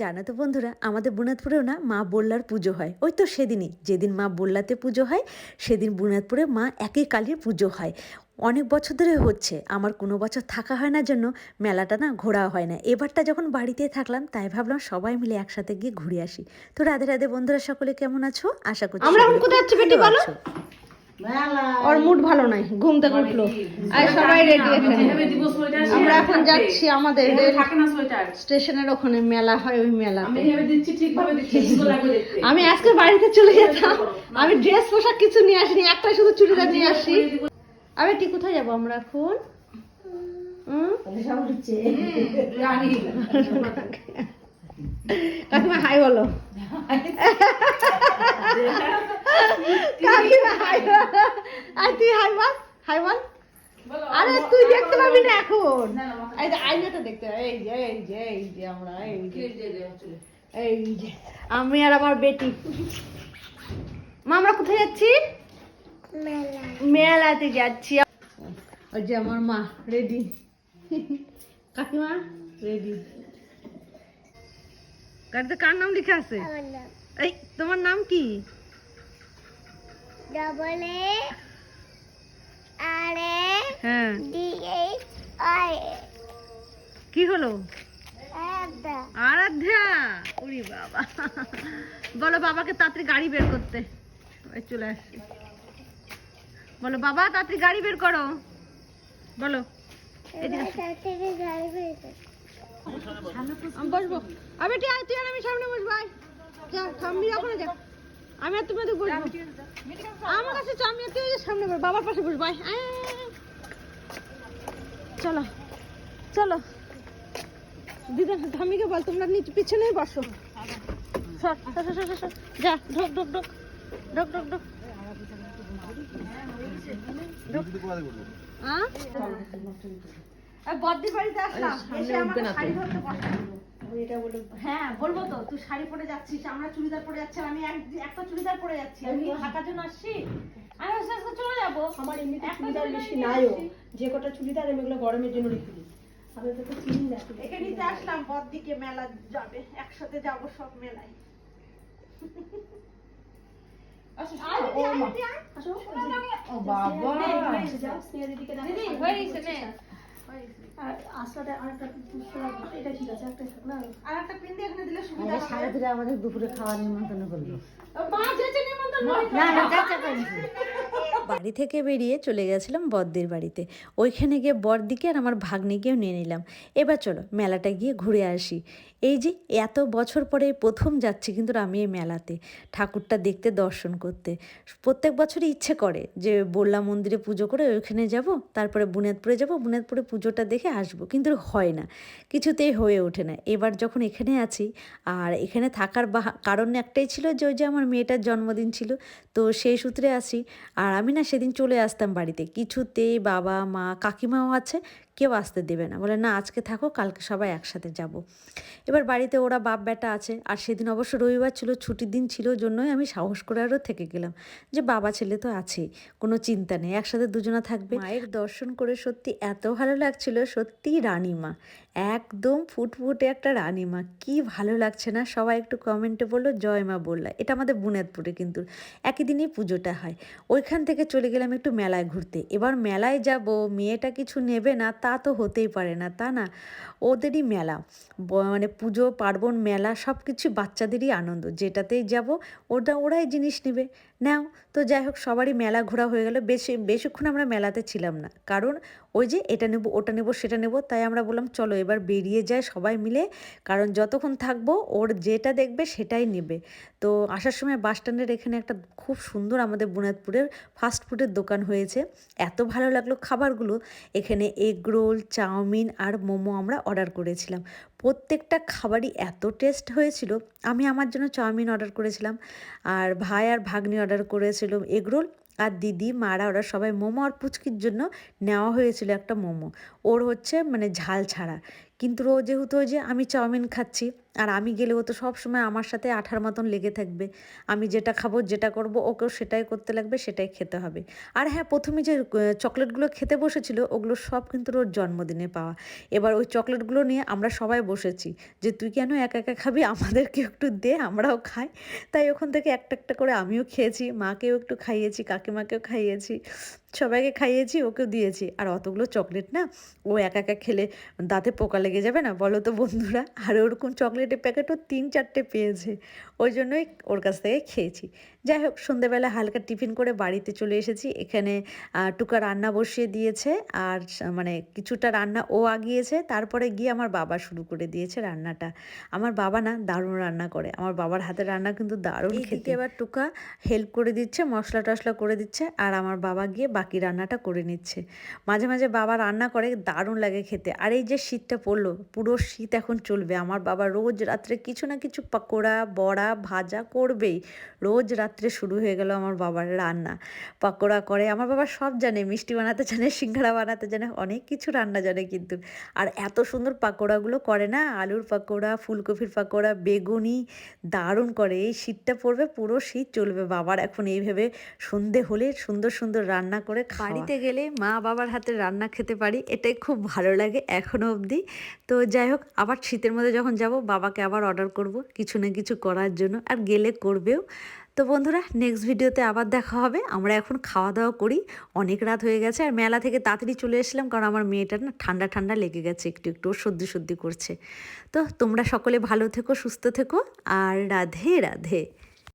জানো তো বন্ধুরা আমাদের বুনাদপুরেও না মা বল্লার পুজো হয়। ওই তো সেদিনই যেদিন মা বল্লাতে পুজো হয় সেদিন বুনাদপুরে মা একই কালীর পুজো হয়। অনেক বছর ধরে হচ্ছে আমার কোনো বছর থাকা হয় না জন্য মেলাটা না ঘোরা হয় না। এবারটা যখন বাড়িতে থাকলাম তাই ভাবলাম সবাই মিলে একসাথে গিয়ে ঘুরে আসি। তো রাধে রাধে বন্ধুরা সকলে কেমন আছো? আশা করছি আমরা কোথায় যাচ্ছি বেটি বলো? ওর মুড ভালো নাই ঘুম থেকে উঠল। আর সবাই রেডি এখানে আমরা এখন যাচ্ছি আমাদের স্টেশনের ওখানে মেলা হয় ওই মেলা আমি আজকে বাড়িতে চলে যেতাম। আমি ড্রেস পোশাক কিছু নিয়ে আসিনি একটা শুধু চুড়িদার নিয়ে আসি। আমি ঠিক কোথায় যাব আমরা এখন? কাকিমা হাই বলো। আর তুই হাই বল আরে তুই দেখতে পাবি না এখন। আইনাটা দেখতে এই যে এই যে এই যে আমরা এই যে। এই যে আমি আর আমার বেটি। মা আমরা কোথায় যাচ্ছি? মেলাতে যাচ্ছি। ওই যে আমার মা রেডি। কাকিমা রেডি। গাড়িতে কার নাম লিখে আছে? এই তোমার নাম কি? ডবল এ আর এ হ্যাঁ। ডি এইচ আই কি হলো? আরাধ্যা। উরি বাবা। বলো বাবাকে তাড়াতাড়ি গাড়ি বের করতে। চলে আসছি বলো বাবা তাড়াতাড়ি গাড়ি বের করো। বলো। আসো। বসবো। আবে তুই আর আমি সামনে বসবো আয়। যা সামনে ওখানে যা। আমি আর তুমি তো বসবো আমার কাছে চ, আমি আর তুই যে সামনে বস বাবার পাশে বসবো। চলো চলো। দিদা ধামিকে বল তোমরা নিচে পিছনেই বসো। সর, সর, সর, সর, সর। যা ঢোক ঢোক ঢোক। ঢোক ঢোক ঢোক। বদ্দির বাড়িতে আসলাম। এসে আমাকে শাড়ি ধরতে বসালো। হ্যাঁ বলব তো তুই শাড়ি পরে যাচ্ছিস আমরা চুড়িদার পরে যাচ্ছি আমি একটা চুড়িদার পরে যাচ্ছি আমি কি জন্য আসছি আমি আস্তে আস্তে চলে যাব আমার এমনিতে চুড়িদার চুড়িদার বেশি নাইও যে কটা চুড়িদার আমি এগুলো গরমের জন্য রেখে দিই আমি তো তো চিনি না একে নিতে আসলাম বদ্দিকে মেলা যাবে একসাথে যাব সব মেলায় বাবা। দিদি হয়ে গেছে। আর আসলাটা আরেকটা এটা ঠিক আছে একটা থাক না আর একটা পিন দিয়ে এখানে দিলে সুবিধা হবে। সারাদিনে আমাদের দুপুরে খাওয়ার নিমন্ত্রণ করল। মা যেতে নিমন্ত্রণ বাড়ি থেকে বেরিয়ে চলে গেছিলাম বদ্দির বাড়িতে। ওইখানে গিয়ে বরদিকে আর আমার ভাগ্নিকেও নিয়ে নিলাম। এবার চলো মেলাটা গিয়ে ঘুরে আসি। এই যে এত বছর পরে প্রথম যাচ্ছি কিন্তু আমি এই মেলাতে, ঠাকুরটা দেখতে, দর্শন করতে। প্রত্যেক বছরই ইচ্ছে করে যে বললা মন্দিরে পুজো করে ওইখানে যাব, তারপরে বুনিয়াদপুরে যাব বুনিয়াদপুরে পুজোটা দেখে আসব, কিন্তু হয় না। কিছুতেই হয়ে ওঠে না। এবার যখন এখানে আছি, আর এখানে থাকার কারণ একটাই ছিল যে ওই যে আমার মেয়েটার জন্মদিন ছিল, তো সেই সূত্রে আসি। আর আমি না সেদিন চলে আসতাম বাড়িতে। কিছুতেই বাবা মা কাকিমাও আছে কেউ আসতে দেবে না। বলে, না, আজকে থাকো, কালকে সবাই একসাথে যাব। এবার বাড়িতে ওরা বাপ বেটা আছে। আর সেদিন অবশ্য রবিবার ছিল, ছুটির দিন ছিল জন্যই আমি সাহস করে আরও থেকে গেলাম যে, বাবা, ছেলে তো আছেই কোনো চিন্তা নেই, একসাথে দুজনা থাকবে। মায়ের দর্শন করে সত্যি এত ভালো লাগছিল, সত্যি রানীমা, একদম ফুটফুটে একটা রানীমা, কি ভালো লাগছে না? সবাই একটু কমেন্টে বলল, জয় মা বললা। এটা আমাদের বুনিয়াদপুরে কিন্তু একই দিনই পুজোটা হয়। ওইখান থেকে চলে গেলাম একটু মেলায় ঘুরতে। এবার মেলায় যাব, মেয়েটা কিছু নেবে না তা তো হতেই পারে না, তা না? ওদেরই মেলা। মানে পুজো, পার্বণ, মেলা সব কিছু বাচ্চাদেরই আনন্দ। যেটাতেই যাব ওটা ওরাই জিনিস নেবে। নাও তো যাই হোক সবারই মেলা ঘোরা হয়ে গেল। বেশি, বেশিক্ষণ আমরা মেলাতে ছিলাম না। কারণ ওই যে এটা নেব, ওটা নেব, সেটা নেব, তাই আমরা বললাম, চলো এবার বেরিয়ে যায় সবাই মিলে। কারণ যতক্ষণ থাকব, ওর যেটা দেখবে সেটাই নেবে। তো আসার সময় বাস স্ট্যান্ডের এখানে একটা খুব সুন্দর আমাদের বুনাদপুরের ফাস্ট ফুডের দোকান হয়েছে। এত ভালো লাগল খাবারগুলো। এখানে egg roll, chow mein momo আমরা অর্ডার করেছিলাম। প্রত্যেকটা খাবারই এত টেস্ট হয়েছিল। আমি আমার জন্য চাউমিন অর্ডার করেছিলাম, আর ভাই আর ভাগ্নি অর্ডার করেছিল এগরোল আর দিদি, মারা, ওরা সবাই মোমো আর পুচকির জন্য নেওয়া হয়েছিল একটা মোমো। ওর হচ্ছে মানে ঝাল ছাড়া। কিন্তু ও যেহেতু ওই যে আমি চাউমিন খাচ্ছি, আর আমি গেলে ও তো সবসময় আমার সাথে আঠার মতন লেগে থাকবে। আমি যেটা খাব, যেটা করব, ওকেও সেটাই করতে লাগবে, সেটাই খেতে হবে। আর হ্যাঁ প্রথমে যে চকলেটগুলো খেতে বসেছিল, ওগুলো সব কিন্তু ওর জন্মদিনে পাওয়া। এবার ওই চকলেটগুলো নিয়ে আমরা সবাই বসেছি যে, তুই কেন একা একা খাবি? আমাদেরকে একটু দে, আমরাও খাই। তাই ওখান থেকে একটা একটা করে আমিও খেয়েছি, মাকেও একটু খাইয়েছি, কাকিমাকেও খাইয়েছি। সবাইকে খাইয়েছি, ওকেও দিয়েছি। আর অতগুলো চকলেট না, ও একা একা খেলে দাঁতে পোকা লেগে যাবে না? বলো তো বন্ধুরা, আর ওরকম চকলেটের প্যাকেটও তিন চারটে পেয়েছে। ওই জন্যই ওর কাছ থেকে খেয়েছি। যাই হোক সন্ধেবেলা হালকা টিফিন করে বাড়িতে চলে এসেছি। এখানে টুকা রান্না বসিয়ে দিয়েছে। আর মানে কিছুটা রান্না ও আগিয়েছে। তারপরে গিয়ে আমার বাবা শুরু করে দিয়েছে রান্নাটা। আমার বাবা না দারুণ রান্না করে। আমার বাবার হাতের রান্না কিন্তু দারুণ খেতে। এবার টুকা হেল্প করে দিচ্ছে মশলা টশলা করে দিচ্ছে। আর আমার বাবা গিয়ে বাকি রান্নাটা করে নিচ্ছে। মাঝে মাঝে বাবা রান্না করে দারুণ লাগে খেতে। আর এই যে শীতটা পড়ল পুরো শীত এখন চলবে। আমার বাবা রোজ রাত্রে কিছু না কিছু পকোড়া বড়া ভাজা করবেই। রোজ রাত্রে শুরু হয়ে গেল আমার বাবার রান্না। পকোড়া করে, আমার বাবা সব জানে, মিষ্টি বানাতে জানে সিঙ্গারা বানাতে জানে, অনেক কিছু রান্না জানে কিন্তু। আর এত সুন্দর পাকোড়াগুলো করে না, আলুর পাকোড়া, ফুলকপির পাকোড়া, বেগুনি, দারুণ করে। এই শীতটা পড়বে, পুরো শীত চলবে। বাবার এখন এইভাবে সন্ধে হলে সুন্দর সুন্দর রান্না করে বাড়িতে গেলে মা বাবার হাতে রান্না খেতে পারি, এটাই খুব ভালো লাগে এখনও অবধি। তো যাই হোক, আবার শীতের মধ্যে যখন যাব, বাবাকে আবার অর্ডার করব, কিছু না কিছু করার জন্য। আর গেলে করবেও। তো বন্ধুরা নেক্সট ভিডিওতে আবার দেখা হবে। আমরা এখন খাওয়া দাওয়া করি। অনেক রাত হয়ে গেছে আর মেলা থেকে তাড়াতাড়ি চলে এসলাম কারণ আমার মেয়েটার না ঠান্ডা ঠান্ডা লেগে গেছে, একটু একটু সর্দি সর্দি করছে। তো তোমরা সকলে ভালো থেকো, সুস্থ থেকো। আর রাধে রাধে।